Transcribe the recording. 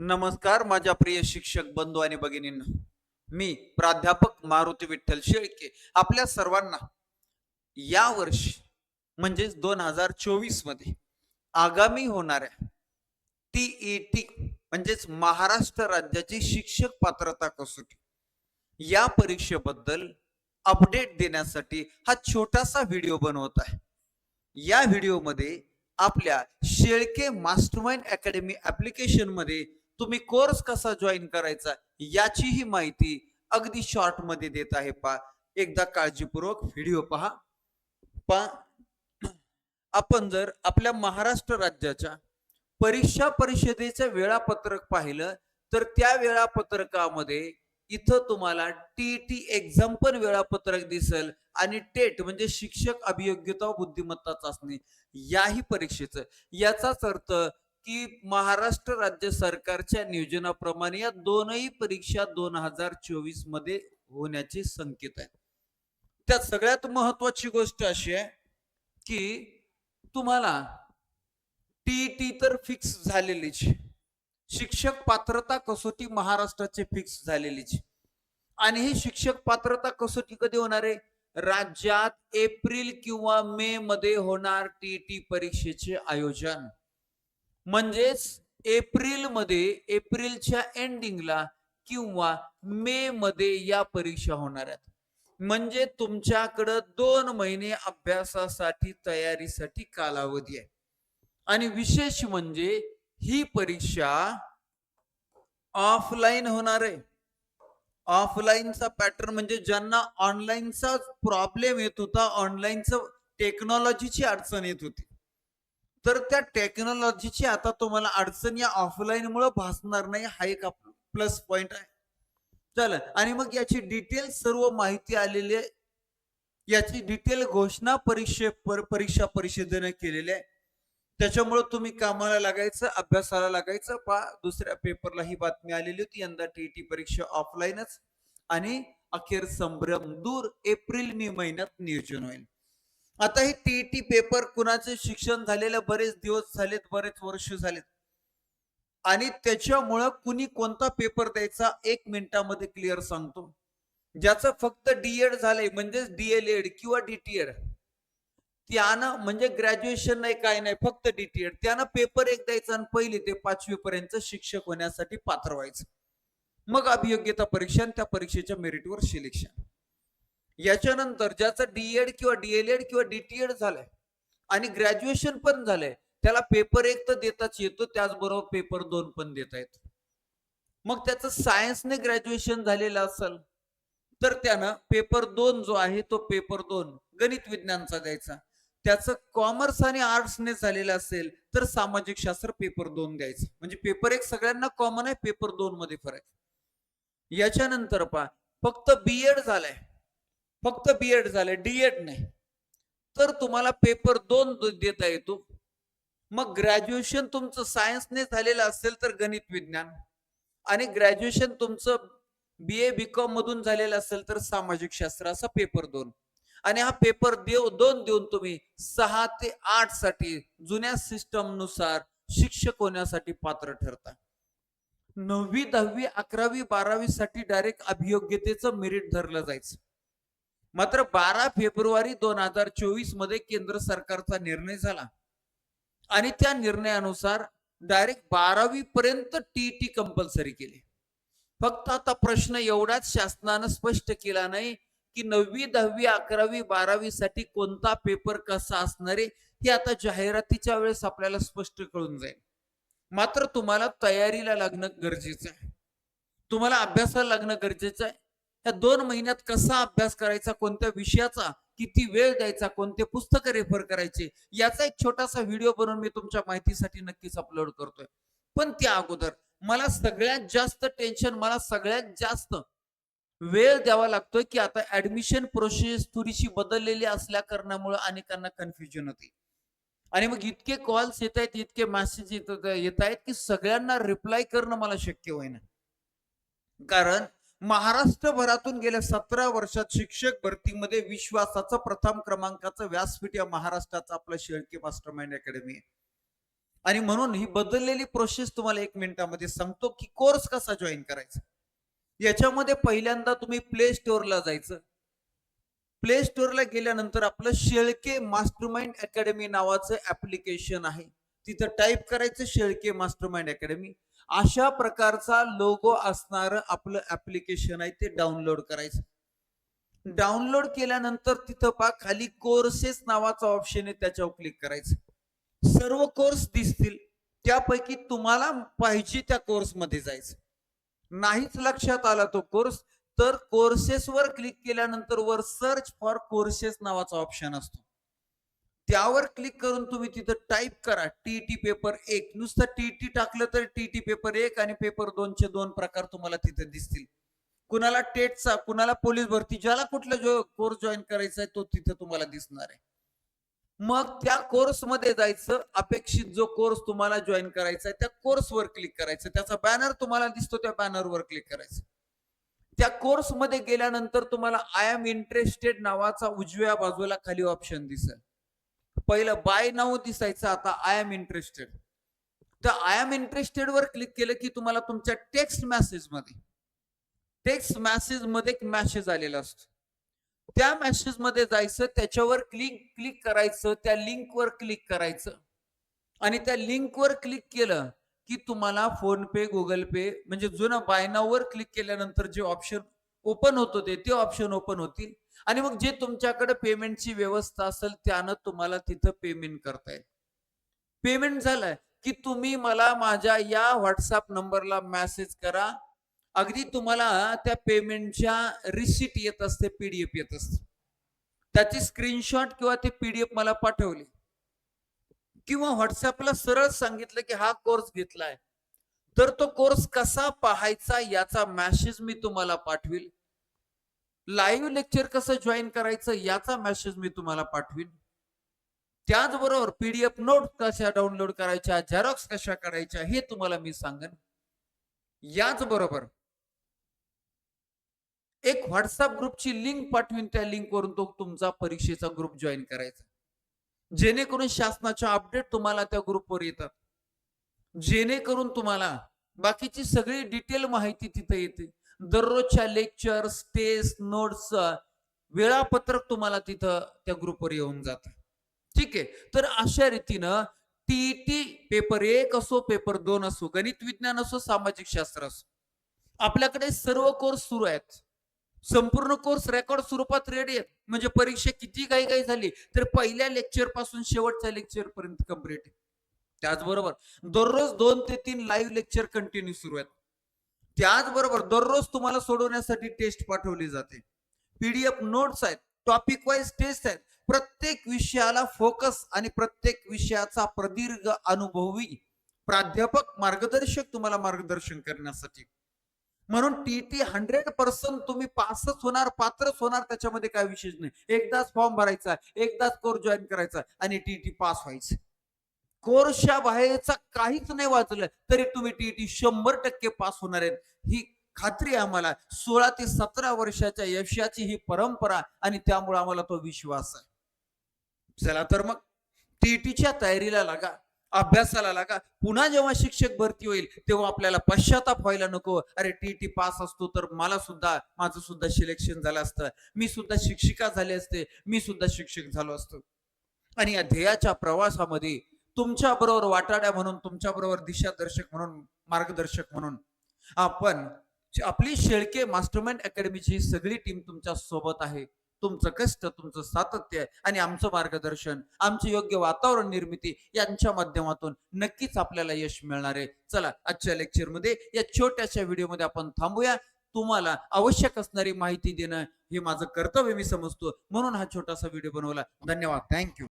नमस्कार माझ्या प्रिय शिक्षक बंधू आणि भगिनींना. मी प्राध्यापक मारुती विठ्ठल शेळके आपल्या सर्वांना या वर्षी म्हणजेच दोन हजार चोवीसमध्ये आगामी होणाऱ्या टी म्हणजेच महाराष्ट्र राज्याची शिक्षक पात्रता कसोटी या परीक्षेबद्दल अपडेट देण्यासाठी हा छोटासा व्हिडिओ बनवत आहे. या व्हिडिओमध्ये आपल्या शेळके मास्टरमाइंड अकॅडमी ऍप्लिकेशनमध्ये तुम्ही कोर्स कसा जॉईन करायचा याचीही माहिती अगदी शॉर्टमध्ये देत आहे पा एकदा काळजीपूर्वक व्हिडिओ पहा. पा आपण जर आपल्या महाराष्ट्र राज्याच्या परीक्षा परिषदेचं वेळापत्रक पाहिलं तर त्या वेळापत्रकामध्ये इथं तुम्हाला टी टी एक्झाम पण वेळापत्रक दिसेल आणि टेट म्हणजे शिक्षक अभियोग्यता बुद्धिमत्ता चाचणी याही परीक्षेचं. याचाच अर्थ की महाराष्ट्र राज्य सरकारच्या नियोजनाप्रमाणे या दोनही परीक्षा दोन हजार चोवीसमध्ये होण्याचे संकेत आहेत. त्यात सगळ्यात महत्वाची गोष्ट अशी आहे की तुम्हाला टीईटी तर फिक्स झालेलीच. शिक्षक पात्रता कसोटी महाराष्ट्राचे फिक्स झालेलीच. आणि ही शिक्षक पात्रता कसोटी कधी होणार आहे? राज्यात एप्रिल किंवा मे मध्ये होणार टीईटी परीक्षेचे आयोजन. म्हणजेच एप्रिलमध्ये एप्रिलच्या एंडिंगला किंवा मे मध्ये या परीक्षा होणार आहेत. म्हणजे तुमच्याकडं दोन महिने अभ्यासासाठी तयारीसाठी कालावधी आहे. आणि विशेष म्हणजे ही परीक्षा ऑफलाईन होणार आहे. ऑफलाईनचा पॅटर्न म्हणजे ज्यांना ऑनलाईनचा प्रॉब्लेम येत होता ऑनलाईनचं टेक्नॉलॉजीची अडचण येत होती. तर त्या टेक्नॉलॉजीची आता तुम्हाला अडचण या ऑफलाईन मुळे भासणार नाही. हा एक प्लस पॉइंट आहे. चला आणि मग याची डिटेल सर्व माहिती आलेली आहे. याची डिटेल घोषणा परीक्षे पर- परीक्षा परिषदेने केलेली आहे. त्याच्यामुळे तुम्ही कामाला लागायचं अभ्यासाला लागायचं. पा दुसऱ्या पेपरला ही बातमी आलेली होती. यंदा टीईटी परीक्षा ऑफलाईनच आणि अखेर संभ्रम दूर. एप्रिल मे महिन्यात नियोजन होईल. आता हे टीईटी पेपर कुणाचे शिक्षण झालेलं बरेच दिवस झालेत बरेच वर्ष झालेत. आणि त्याच्यामुळं कुणी कोणता पेपर द्यायचा एक मिनिटामध्ये क्लिअर सांगतो. ज्याचं फक्त डीएड झालंय म्हणजेच डीएलएड किंवा डीटीएड त्यानं म्हणजे ग्रॅज्युएशन नाही काय नाही फक्त डीटीएड त्यानं पेपर एक द्यायचा आणि पहिली ते पाचवी पर्यंत शिक्षक होण्यासाठी पात्र व्हायचं. मग अभियोग्यता परीक्षा आणि त्या परीक्षेच्या मेरिटवर सिलेक्शन याच्यानंतर ज्याचं डीएड किंवा डीएलएड किंवा डीटीएड झालंय आणि ग्रॅज्युएशन पण झालंय त्याला पेपर एक तर देताच येतो त्याचबरोबर पेपर दोन पण देता येतो मग त्याचं सायन्सने ग्रॅज्युएशन झालेलं असेल तर त्यानं पेपर दोन जो आहे तो पेपर दोन गणित विज्ञानचा द्यायचा. त्याचं कॉमर्स आणि आर्ट्सने झालेलं असेल तर सामाजिक शास्त्र पेपर दोन द्यायचं. म्हणजे पेपर एक सगळ्यांना कॉमन आहे पेपर दोन मध्ये फरक याच्यानंतर पहा फक्त बी एड झालाय. फक्त बीएड डी डीएड नाही. तर तुम्हाला पेपर दोन देता येतो. मग ग्रॅज्युएशन तुमचं सायन्सने झालेलं असेल तर गणित विज्ञान. आणि ग्रॅज्युएशन तुमचं बी ए बी कॉम मधून झालेलं असेल तर सामाजिक शास्त्र असा पेपर दोन. आणि हा पेपर देव दोन देऊन तुम्ही सहा ते आठसाठी जुन्या सिस्टमनुसार शिक्षक होण्यासाठी पात्र ठरता. नववी दहावी अकरावी बारावी साठी डायरेक्ट अभियोग्यतेचं मेरिट धरलं जायचं. मात्र बारा फेब्रुवारी दोन हजार चोवीसमध्ये केंद्र सरकारचा निर्णय झाला. आणि त्या निर्णयानुसार डायरेक्ट बारावी पर्यंत टीटी कंपल्सरी केली. फक्त आता प्रश्न एवढाच शासनानं स्पष्ट केला नाही की नववी दहावी अकरावी बारावी साठी कोणता पेपर कसा असणार आहे हे आता जाहिरातीच्या वेळेस आपल्याला स्पष्ट कळून जाईल. मात्र तुम्हाला तयारीला लागणं गरजेचं आहे. तुम्हाला अभ्यासाला लागणं गरजेचं आहे. या दोन महिन्यात कसा अभ्यास करायचा कोणत्या विषयाचा किती वेळ द्यायचा कोणते पुस्तक रेफर करायचे याचा एक छोटासा व्हिडिओ बनवून मी तुमच्या माहितीसाठी नक्कीच अपलोड करतोय. पण त्या अगोदर मला सगळ्यात जास्त टेन्शन मला सगळ्यात जास्त वेळ द्यावा लागतोय की आता ऍडमिशन प्रोसेस थोडीशी बदललेली असल्या कारणामुळे अनेकांना कन्फ्युजन होते. आणि मग इतके कॉल्स येत आहेत इतके मेसेज येत येत आहेत की सगळ्यांना रिप्लाय करणं मला शक्य होईना. कारण महाराष्ट्रभरातून गेल्या सतरा वर्षात शिक्षक भरतीमध्ये विश्वासाचं प्रथम क्रमांकाचं व्यासपीठ या महाराष्ट्राचं आपलं शेळके मास्टर माइंड अकॅडमी आहे. आणि म्हणून ही बदललेली प्रोसेस तुम्हाला एक मिनिटामध्ये सांगतो की कोर्स कसा जॉईन करायचा. याच्यामध्ये पहिल्यांदा तुम्ही प्ले स्टोअरला जायचं. प्ले स्टोअरला गेल्यानंतर आपलं शेळके मास्टर माइंड अकॅडमी नावाचं ऍप्लिकेशन आहे. तिथं टाईप करायचं शेळके मास्टर माइंड अकॅडमी. अशा प्रकारचा लोगो असणारं आपलं ऍप्लिकेशन आहे ते डाउनलोड करायचं. डाउनलोड केल्यानंतर तिथं पा खाली कोर्सेस नावाचा ऑप्शन आहे त्याच्यावर क्लिक करायचं. सर्व कोर्स दिसतील त्यापैकी तुम्हाला पाहिजे त्या कोर्समध्ये जायचं. नाहीच लक्षात आला तो कोर्स तर कोर्सेस वर क्लिक केल्यानंतर वर सर्च फॉर कोर्सेस नावाचा ऑप्शन असतो. त्यावर क्लिक करून तुम्ही तिथं टाईप करा टी टी पेपर एक. नुसतं टी टी टाकलं तर टी टी पेपर एक आणि पेपर दोनचे दोन प्रकार तुम्हाला तिथे दिसतील. कुणाला टेटचा कुणाला पोलीस भरती ज्याला कुठला जो कोर्स जॉईन करायचा आहे तो तिथे तुम्हाला दिसणार आहे. मग त्या कोर्समध्ये जायचं अपेक्षित जो कोर्स तुम्हाला जॉईन करायचा आहे त्या कोर्सवर क्लिक करायचं. त्याचा बॅनर तुम्हाला दिसतो त्या बॅनरवर क्लिक करायचं. त्या कोर्समध्ये गेल्यानंतर तुम्हाला आय एम इंटरेस्टेड नावाचा उजव्या बाजूला खाली ऑप्शन दिसेल. पहिलं बाय नाव दिसायचं आता आय एम इंटरेस्टेड तर आय एम इंटरेस्टेड वर क्लिक केलं की तुम्हाला तुमच्या टेक्स्ट मेसेजमध्ये टेक्स्ट मेसेजमध्ये एक मेसेज आलेला असतो. त्या मेसेजमध्ये जायचं त्याच्यावर क्लिक क्लिक करायचं त्या लिंक वर क्लिक करायचं. आणि त्या लिंक वर क्लिक केलं की तुम्हाला फोन पे गुगल पे म्हणजे जुनं बायनावर क्लिक केल्यानंतर जे ऑप्शन ओपन होत होते ते ऑप्शन ओपन होतील. आणि मग जे तुमच्याकडे पेमेंटची व्यवस्था असेल त्यानं तुम्हाला तिथं पेमेंट करता येईल. पेमेंट झालंय की तुम्ही मला माझ्या या व्हॉट्सअप नंबरला मेसेज करा. अगदी तुम्हाला त्या पेमेंटच्या रिसिट येत असते पीडीएफ येत असते. त्याची स्क्रीनशॉट किंवा ते पीडीएफ मला पाठवली. किंवा व्हॉट्सअपला सरळ सांगितलं की हा कोर्स घेतलाय. तर तो कोर्स कसा पाहायचा याचा मेसेज मी तुम्हाला पाठवील. लाईव्ह लेक्चर कसं जॉईन करायचं याचा मेसेज मी तुम्हाला पाठवीन. त्याचबरोबर पीडीएफ नोट कशा डाउनलोड करायच्या झेरॉक्स कशा करायच्या हे तुम्हाला मी सांगेन. याच बरोबर एक व्हॉट्सअप ग्रुपची लिंक पाठवून त्या लिंकवरून तो तुमचा परीक्षेचा ग्रुप जॉईन करायचा. जेणेकरून शासनाच्या अपडेट तुम्हाला त्या ग्रुपवर येतात. जेणेकरून तुम्हाला बाकीची सगळी डिटेल माहिती तिथे येते. दररोजच्या लेक्चर्स टेस्ट नोट्स वेळापत्रक तुम्हाला तिथं त्या ग्रुपवर येऊन जात. ठीक आहे? तर अशा रीतीनं टीईटी पेपर एक असो पेपर दोन असो गणित विज्ञान असो सामाजिक शास्त्र असो आपल्याकडे सर्व कोर्स सुरू आहेत. संपूर्ण कोर्स रेकॉर्ड स्वरूपात रेडी आहेत. म्हणजे परीक्षा किती काही काही झाली तर पहिल्या लेक्चरपासून शेवटच्या लेक्चर पर्यंत कंप्लीट आहे. त्याचबरोबर दररोज दोन ते तीन लाईव्ह लेक्चर कंटिन्यू सुरू आहेत. त्याचबरोबर दररोज तुम्हाला सोडवण्यासाठी टेस्ट पाठवली जाते. पीडीएफ नोट्स आहेत टॉपिक वाईज टेस्ट आहेत. प्रत्येक विषयाला फोकस आणि प्रत्येक विषयाचा प्रदीर्घ अनुभवी प्राध्यापक मार्गदर्शक तुम्हाला मार्गदर्शन करण्यासाठी. म्हणून टीटी हंड्रेड पर्सेंट तुम्ही पासच होणार पात्रच होणार त्याच्यामध्ये काय विशेष नाही. एकदाच फॉर्म भरायचा एकदाच कोर्स जॉईन करायचा आणि टीटी पास व्हायचं. कोर्सच्या बाहेरचा काहीच नाही वाचलं तरी तुम्ही टीटी शंभर टक्के पास होणार आहेत. ही खात्री आम्हाला. सोळा ते सतरा वर्षाच्या यशाची ही परंपरा आणि त्यामुळे आम्हाला तो विश्वास आहे. चला तर मग टीटीच्या तयारीला लागा अभ्यासाला लागा. पुन्हा जेव्हा शिक्षक भरती होईल तेव्हा आपल्याला पश्चाताप व्हायला नको. अरे टी टी पास असतो तर मला सुद्धा माझं सुद्धा सिलेक्शन झालं असतं. मी सुद्धा शिक्षिका झाले असते. मी सुद्धा शिक्षक झालो असतो. आणि या ध्येयाच्या प्रवासामध्ये तुमच्या बरोबर वाटाड्या म्हणून तुमच्या बरोबर दिशादर्शक म्हणून मार्गदर्शक म्हणून आपण आपली शेळके मास्टरमाइंड अकॅडमीची सगळी टीम तुमच्यासोबत आहे. तुमचं कष्ट तुमचं सातत्य आणि आमचं मार्गदर्शन आमची योग्य वातावरण निर्मिती यांच्या माध्यमातून नक्कीच आपल्याला यश मिळणार आहे. चला आजच्या लेक्चरमध्ये या छोट्याशा व्हिडिओमध्ये आपण थांबूया. तुम्हाला आवश्यक असणारी माहिती देणं हे माझं कर्तव्य मी समजतो. म्हणून हा छोटासा व्हिडिओ बनवला. धन्यवाद. थँक्यू